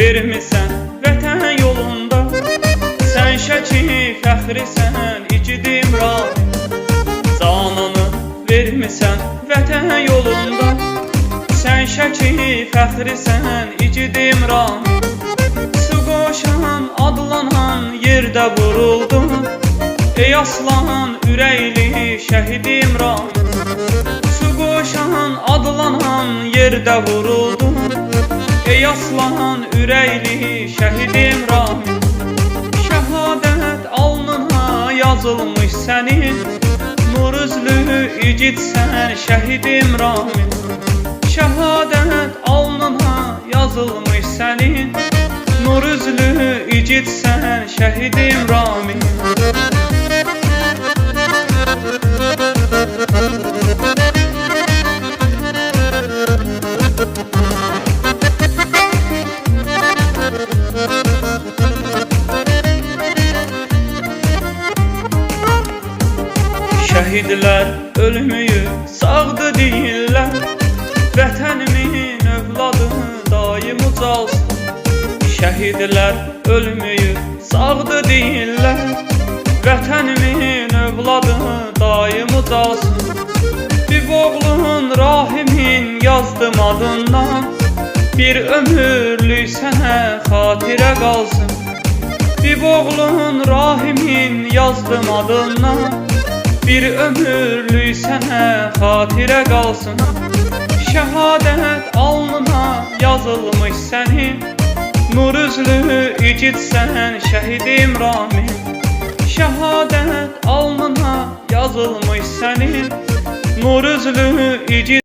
vermisən vətən yolunda. Sən Şəki fəxrisən, igidim rah Canını vermisən vətən yolunda. Sən Şəki fəxrisən, igidim rah Sıqoşan, adlanan yerdə vuruldum Ey aslan ürəkli şəhidim rah Sıqoşan, adlanan yerdə vuruldum Ey aslan ürəkli şəhidim Rami Şəhadət alnına yazılmış sənin Nur üzlü igidsən şəhidim Rami Şəhadət alnına yazılmış sənin Nur üzlü igidsən şəhidim Rami Şəhidlər ölmüyü sağdı deyirlər. Vətənimin övladı daim ucalsın. Şəhidlər ölmüyü sağdı deyirlər. Vətənimin övladı daim ucalsın. Bir oğlun rahimin yazdım adından Bir ömürlük sənə xatirə qalsın. Bir oğlun rahimin yazdım adından Bir ömürlük sənə xatirə qalsın Şəhadət alnına yazılmış sənin Nur üzlü igidsən şəhidim Rami Şəhadət alnına yazılmış sənin Nur üzlü igid